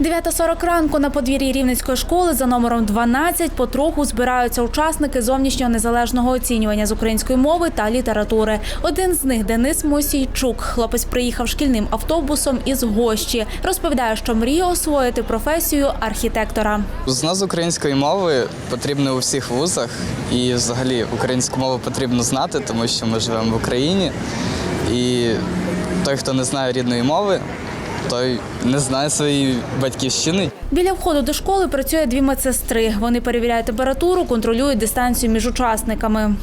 9.40 ранку на подвір'ї Рівненської школи за номером 12 потроху збираються учасники зовнішнього незалежного оцінювання з української мови та літератури. Один з них Денис Мосійчук. Хлопець приїхав шкільним автобусом із Гощі. Розповідає, що мріє освоїти професію архітектора. Знос української мови потрібно у всіх вузах, і взагалі українську мову потрібно знати, тому що ми живемо в Україні. І той, хто не знає рідної мови, той не знає своєї батьківщини. Біля входу до школи працює дві медсестри. Вони перевіряють температуру, контролюють дистанцію між учасниками.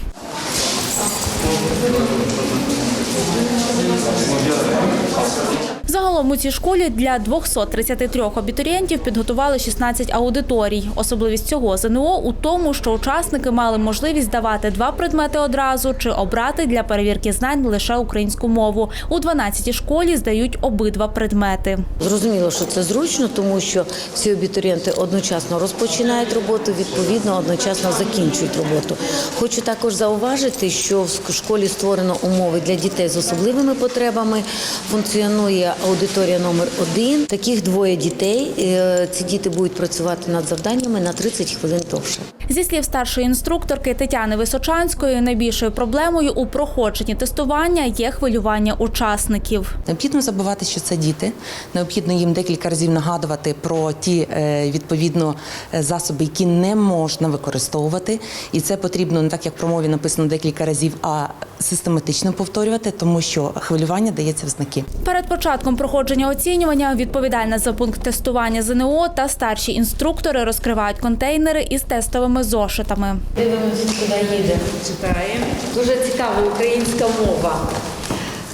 Загалом цій школі для 233 абітурієнтів підготували 16 аудиторій. Особливість цього ЗНО у тому, що учасники мали можливість здавати два предмети одразу чи обрати для перевірки знань лише українську мову. У 12 школі здають обидва предмети. Зрозуміло, що це зручно, тому що всі абітурієнти одночасно розпочинають роботу, відповідно, одночасно закінчують роботу. Хочу також зауважити, що в школі створено умови для дітей з особливими потребами. Функціонує аудиторія номер один. Таких двоє дітей. Е, Ці діти будуть працювати над завданнями на 30 хвилин довше. Зі слів старшої інструкторки Тетяни Височанської, найбільшою проблемою у проходженні тестування є хвилювання учасників. Необхідно забувати, що це діти. Необхідно їм декілька разів нагадувати про ті е, відповідно е, засоби, які не можна використовувати. І це потрібно не так, як в промові написано декілька разів, а систематично повторювати, тому що хвилювання дається в знаки. Перед початком проходження оцінювання відповідальна за пункт тестування ЗНО та старші інструктори розкривають контейнери із тестовими зошитами. Дивимося, куди їде. Читаємо. Дуже цікава українська мова.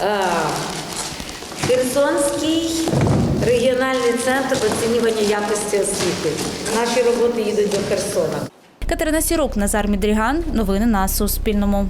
Е, Херсонський регіональний центр оцінювання якості освіти. Наші роботи їдуть до Херсона. Катерина Сірук, Назар Мідріган. Новини на Суспільному.